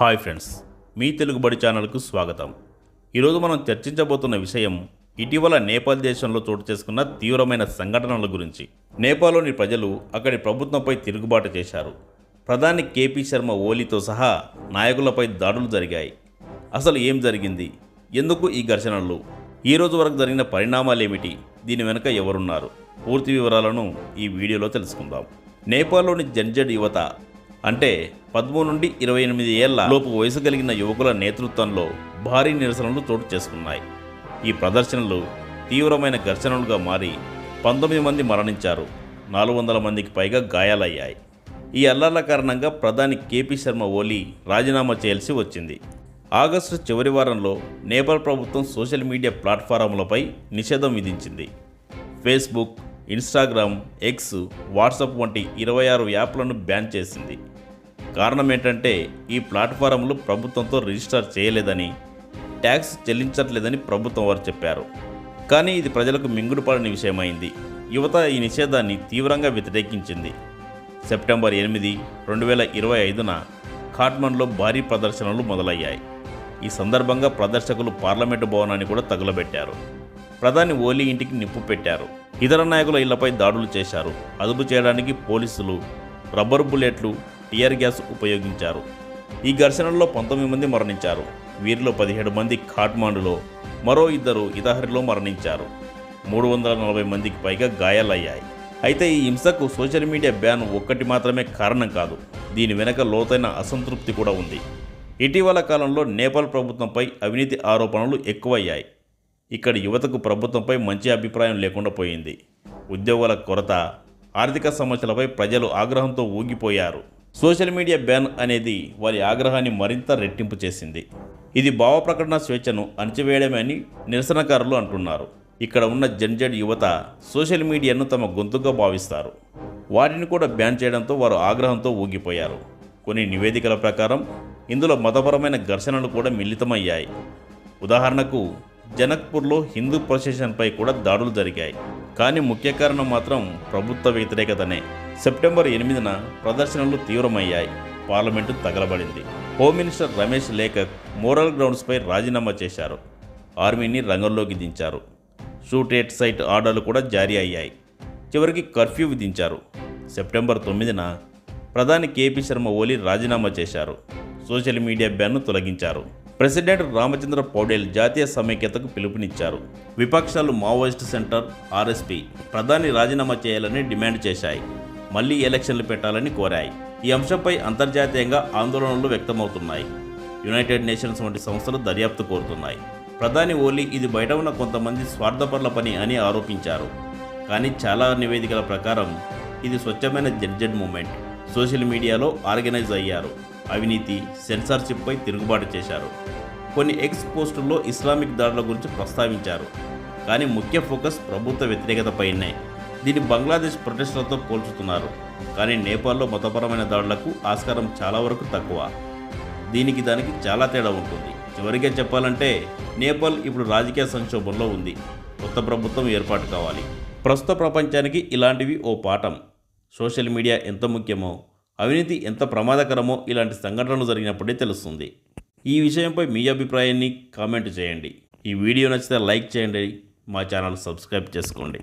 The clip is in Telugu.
హాయ్ ఫ్రెండ్స్ మీ తెలుగుబడి ఛానల్కు స్వాగతం. ఈరోజు మనం చర్చించబోతున్న విషయం ఇటీవల నేపాల్ దేశంలో చోటు చేసుకున్న తీవ్రమైన సంఘటనల గురించి. నేపాల్లోని ప్రజలు అక్కడి ప్రభుత్వంపై తిరుగుబాటు చేశారు. ప్రధాని కేపీ శర్మ ఓలీతో సహా నాయకులపై దాడులు జరిగాయి. అసలు ఏం జరిగింది? ఎందుకు ఈ ఘర్షణలు? ఈరోజు వరకు జరిగిన పరిణామాలేమిటి? దీని వెనుక ఎవరున్నారు? పూర్తి వివరాలను ఈ వీడియోలో తెలుసుకుందాం. నేపాల్లోని జంజడ్ యువత అంటే పదమూడు నుండి ఇరవై ఎనిమిది ఏళ్ళ లోపు వయసు కలిగిన యువకుల నేతృత్వంలో భారీ నిరసనలు చోటు చేసుకున్నాయి. ఈ ప్రదర్శనలు తీవ్రమైన ఘర్షణలుగా మారి పంతొమ్మిది మంది మరణించారు. నాలుగు వందల మందికి పైగా గాయాలయ్యాయి. ఈ అల్లర్ల కారణంగా ప్రధాని కేపీ శర్మ ఓలీ రాజీనామా చేయాల్సి వచ్చింది. ఆగస్టు చివరి వారంలో నేపాల్ ప్రభుత్వం సోషల్ మీడియా ప్లాట్ఫారంలపై నిషేధం విధించింది. ఫేస్బుక్ ఇన్స్టాగ్రామ్ ఎక్స్ వాట్సాప్ వంటి ఇరవై ఆరు యాప్లను బ్యాన్ చేసింది. కారణం ఏంటంటే ఈ ప్లాట్ఫారంలు ప్రభుత్వంతో రిజిస్టర్ చేయలేదని ట్యాక్స్ చెల్లించట్లేదని ప్రభుత్వం వారు చెప్పారు. కానీ ఇది ప్రజలకు మింగుడుపడని విషయమైంది. యువత ఈ నిషేధాన్ని తీవ్రంగా వ్యతిరేకించింది. సెప్టెంబర్ ఎనిమిది రెండు వేల ఇరవై ఐదున ఖాట్మండ్లో భారీ ప్రదర్శనలు మొదలయ్యాయి. ఈ సందర్భంగా ప్రదర్శకులు పార్లమెంటు భవనాన్ని కూడా తగులబెట్టారు. ప్రధాని ఓలీ ఇంటికి నిప్పు పెట్టారు. ఇతర నాయకుల ఇళ్ళపై దాడులు చేశారు. అదుపు చేయడానికి పోలీసులు రబ్బరు బుల్లెట్లు టియర్ గ్యాస్ ఉపయోగించారు. ఈ ఘర్షణల్లో పంతొమ్మిది మంది మరణించారు. వీరిలో పదిహేడు మంది ఖాట్మాండులో మరో ఇద్దరు ఇతహరిలో మరణించారు. మూడు వందల నలభై మందికి పైగా గాయాలయ్యాయి. అయితే ఈ హింసకు సోషల్ మీడియా బ్యాన్ ఒక్కటి మాత్రమే కారణం కాదు దీని వెనక లోతైన అసంతృప్తి కూడా ఉంది. ఇటీవల కాలంలో నేపాల్ ప్రభుత్వంపై అవినీతి ఆరోపణలు ఎక్కువయ్యాయి. ఇక్కడ యువతకు ప్రభుత్వంపై మంచి అభిప్రాయం లేకుండా పోయింది. ఉద్యోగాల కొరత ఆర్థిక సమస్యలపై ప్రజలు ఆగ్రహంతో ఊగిపోయారు. సోషల్ మీడియా బ్యాన్ అనేది వారి ఆగ్రహాన్ని మరింత రెట్టింపు చేసింది. ఇది భావ ప్రకటన స్వేచ్ఛను అణచివేయడమే అని నిరసనకారులు అంటున్నారు. ఇక్కడ ఉన్న జంజడ్ యువత సోషల్ మీడియాను తమ గొంతుగా భావిస్తారు. వాటిని కూడా బ్యాన్ చేయడంతో వారు ఆగ్రహంతో ఊగిపోయారు. కొన్ని నివేదికల ప్రకారం ఇందులో మతపరమైన ఘర్షణలు కూడా మిళితమయ్యాయి. ఉదాహరణకు జనక్పూర్లో హిందూ ప్రొసెషన్పై కూడా దాడులు జరిగాయి. కానీ ముఖ్య కారణం మాత్రం ప్రభుత్వ వ్యతిరేకతనే. సెప్టెంబర్ ఎనిమిదిన ప్రదర్శనలు తీవ్రమయ్యాయి. Parliament తగలబడింది. Home minister Ramesh Lekhak moral గ్రౌండ్స్పై రాజీనామా చేశారు. ఆర్మీని రంగంలోకి దించారు. షూట్ ఎట్ సైట్ ఆర్డర్లు కూడా జారీ అయ్యాయి. చివరికి కర్ఫ్యూ విధించారు. సెప్టెంబర్ తొమ్మిదిన ప్రధాని కేపీ శర్మ ఓలీ రాజీనామా చేశారు. సోషల్ మీడియా బ్యాన్ను తొలగించారు. ప్రెసిడెంట్ రామచంద్ర పౌడేల్ జాతీయ సమైక్యతకు పిలుపునిచ్చారు. విపక్షాలు మావోయిస్ట్ సెంటర్ ఆర్ఎస్పీ ప్రధాని రాజీనామా చేయాలని డిమాండ్ చేశాయి. మళ్ళీ ఎలక్షన్లు పెట్టాలని కోరాయి. ఈ అంశంపై అంతర్జాతీయంగా ఆందోళనలు వ్యక్తమవుతున్నాయి. యునైటెడ్ నేషన్స్ వంటి సంస్థలు దర్యాప్తు కోరుతున్నాయి. ప్రధాని ఓలీ ఇది బయట ఉన్న కొంతమంది స్వార్థపరుల పని అని ఆరోపించారు. కానీ చాలా నివేదికల ప్రకారం ఇది స్వచ్ఛమైన జడ్జెడ్ మూమెంట్. సోషల్ మీడియాలో ఆర్గనైజ్ అయ్యారు. అవినీతి సెన్సార్షిప్పై తిరుగుబాటు చేశారు. కొన్ని ఎక్స్ పోస్టుల్లో ఇస్లామిక్ దాడుల గురించి ప్రస్తావించారు. కానీ ముఖ్య ఫోకస్ ప్రభుత్వ వ్యతిరేకతపైనే దీన్ని బంగ్లాదేశ్ ప్రొటెస్టులతో పోల్చుతున్నారు. కానీ నేపాల్లో మతపరమైన దాడులకు ఆస్కారం చాలా వరకు తక్కువ. దీనికి దానికి చాలా తేడా ఉంటుంది. చివరిగా చెప్పాలంటే నేపాల్ ఇప్పుడు రాజకీయ సంక్షోభంలో ఉంది. కొత్త ప్రభుత్వం ఏర్పాటు కావాలి. ప్రస్తుత ప్రపంచానికి ఇలాంటివి ఓ పాఠం. సోషల్ మీడియా ఎంత ముఖ్యమో అవినీతి ఎంత ప్రమాదకరమో ఇలాంటి సంఘటనలు జరిగినప్పుడే తెలుస్తుంది. ఈ విషయంపై మీ అభిప్రాయాన్ని కామెంట్ చేయండి. ఈ వీడియో నచ్చితే లైక్ చేయండి. మా ఛానల్ సబ్స్క్రైబ్ చేసుకోండి.